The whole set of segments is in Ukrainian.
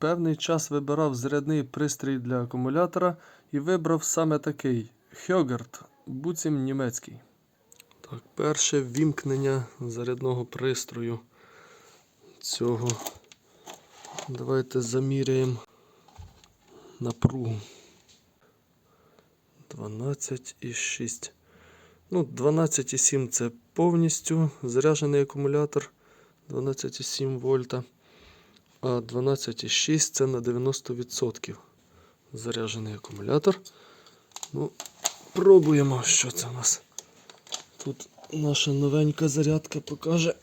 Певний час вибирав зарядний пристрій для акумулятора і вибрав саме такий Хьогерт, буцім німецький. Так, перше ввімкнення зарядного пристрою цього. Давайте заміряємо напругу. 12,6. Ну, 12,7 це повністю заряджений акумулятор 12,7 вольта. А 12,6 це на 90% заряджений акумулятор. Ну, пробуємо, що це у нас. Тут наша новенька зарядка покаже.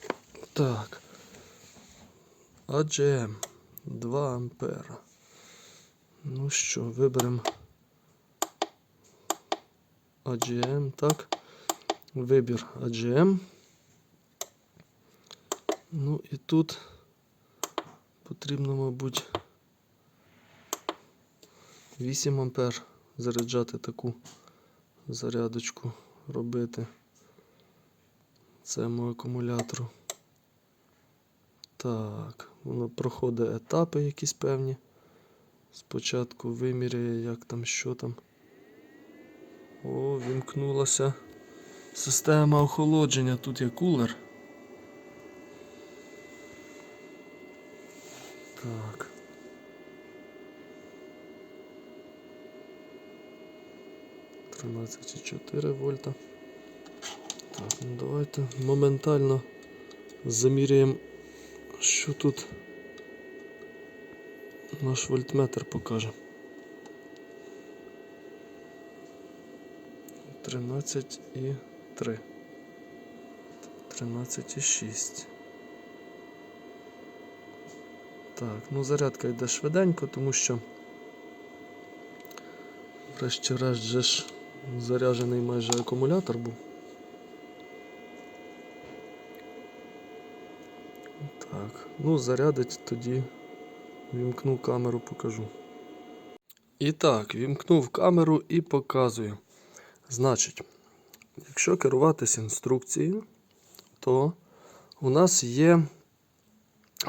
Так. AGM 2 ампера. Ну що, виберемо AGM, так. Вибір AGM. Ну і тут потрібно, мабуть, 8 ампер заряджати таку зарядочку робити цьому акумулятору. Так, воно проходить етапи якісь певні. Спочатку виміряє, як там, що там. О, вімкнулася система охолодження. Тут є кулер. Так. Тринадцять чотири вольта. Так, ну давайте моментально заміряємо, що тут наш вольтметр покаже. 13 і 3. 13 і 6. Так, ну зарядка йде швиденько, тому що врешті-решт же ж заряджений майже акумулятор був. Так, ну зарядить тоді вімкну камеру, покажу. І так, вімкнув камеру і показую. Значить, якщо керуватись інструкцією, то у нас є,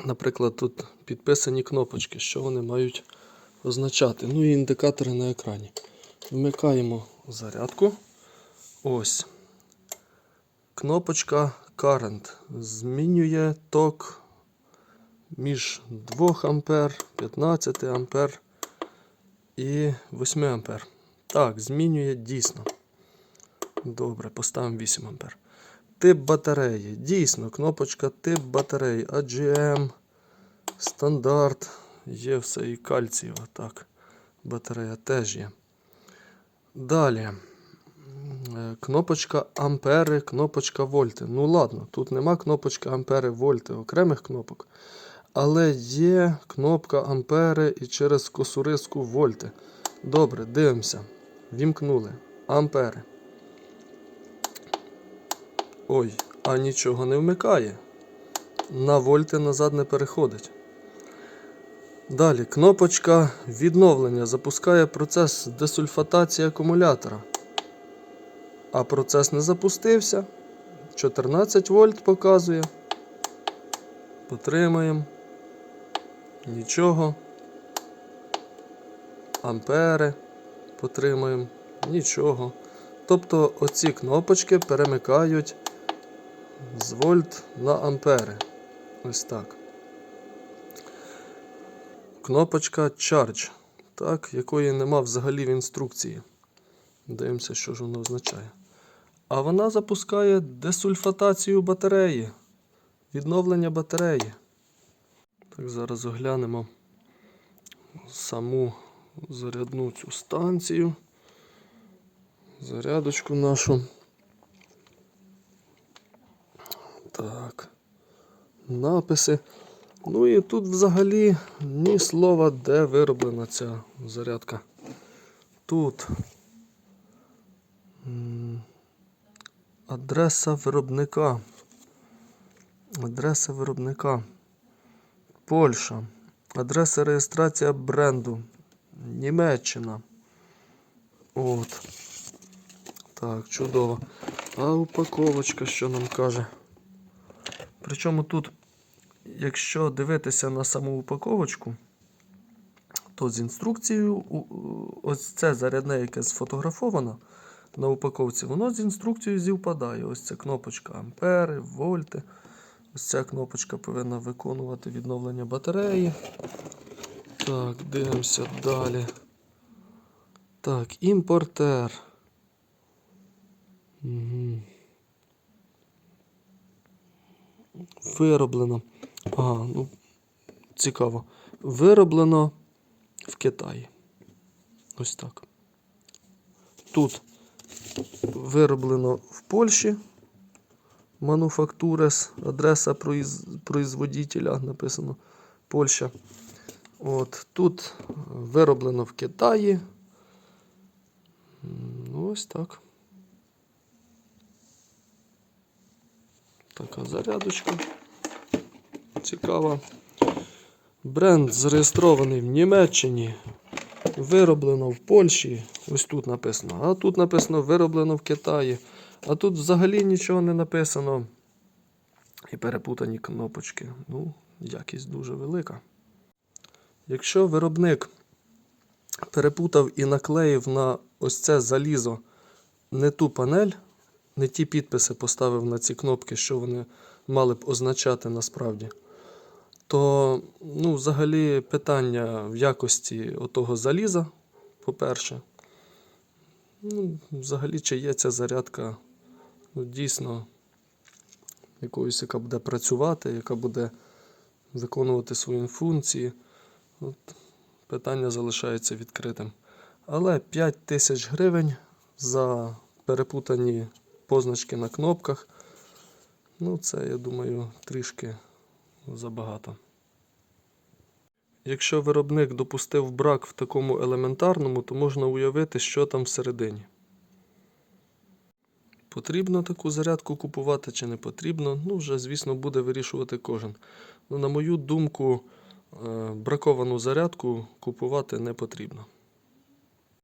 наприклад, тут підписані кнопочки, що вони мають означати. Ну і індикатори на екрані. Вмикаємо зарядку. Ось. Кнопочка Current змінює ток між 2 А, 15 А і 8 А. Так, змінює дійсно. Добре, поставимо 8 А. Тип батареї. Дійсно, кнопочка тип батареї. AGM, стандарт. Є все і кальцієва. Так, батарея теж є. Далі. Е, Кнопочка ампери, кнопочка вольти. Ну ладно, тут нема кнопочки ампери вольти, окремих кнопок. Але є кнопка ампери і через косуриску вольти. Добре, дивимося. Вімкнули. Ампери. Ой, а нічого не вмикає. На вольти назад не переходить. Далі кнопочка відновлення запускає процес десульфатації акумулятора. А процес не запустився. 14 вольт показує. Потримаємо. Нічого. Ампери. Потримаємо. Нічого. Тобто оці кнопочки перемикають з вольт на ампери. Ось так. Кнопочка Charge, так, якої нема взагалі в інструкції. Дивимося, що ж воно означає. А вона запускає десульфатацію батареї. Відновлення батареї. Так, зараз оглянемо саму зарядну цю станцію. Зарядочку нашу. Так. Написи. Ну і тут взагалі ні слова, де вироблена ця зарядка. Тут адреса виробника. Адреса виробника. Польща. Адреса реєстрація бренду. Німеччина. От. Так, чудово. А упаковочка що нам каже? Причому тут, якщо дивитися на саму упаковочку, то з інструкцією, ось це зарядне, яке сфотографовано на упаковці, воно з інструкцією зівпадає. Ось ця кнопочка ампери, вольти. Ось ця кнопочка повинна виконувати відновлення батареї. Так, дивимося далі. Так, імпортер. Угу. Вироблено. Ага, ну, цікаво. Вироблено в Китаї. Ось так. Тут вироблено в Польщі. Мануфактурес, адреса произ... производителя написано Польща. От, тут вироблено в Китаї. Ну, ось так. Така зарядочка. Цікава. Бренд зареєстрований в Німеччині. Вироблено в Польщі. Ось тут написано. А тут написано вироблено в Китаї. А тут взагалі нічого не написано. І перепутані кнопочки. Ну, якість дуже велика. Якщо виробник перепутав і наклеїв на ось це залізо не ту панель, не ті підписи поставив на ці кнопки, що вони мали б означати насправді, то ну, взагалі питання в якості отого заліза, по-перше, ну, взагалі, чи є ця зарядка ну, дійсно якоюсь, яка буде працювати, яка буде виконувати свої функції. От, питання залишається відкритим. Але 5 тисяч гривень за перепутані позначки на кнопках. Ну, це, я думаю, трішки забагато. Якщо виробник допустив брак в такому елементарному, то можна уявити, що там всередині. Потрібно таку зарядку купувати чи не потрібно, ну вже, звісно, буде вирішувати кожен. Ну, на мою думку, е, браковану зарядку купувати не потрібно.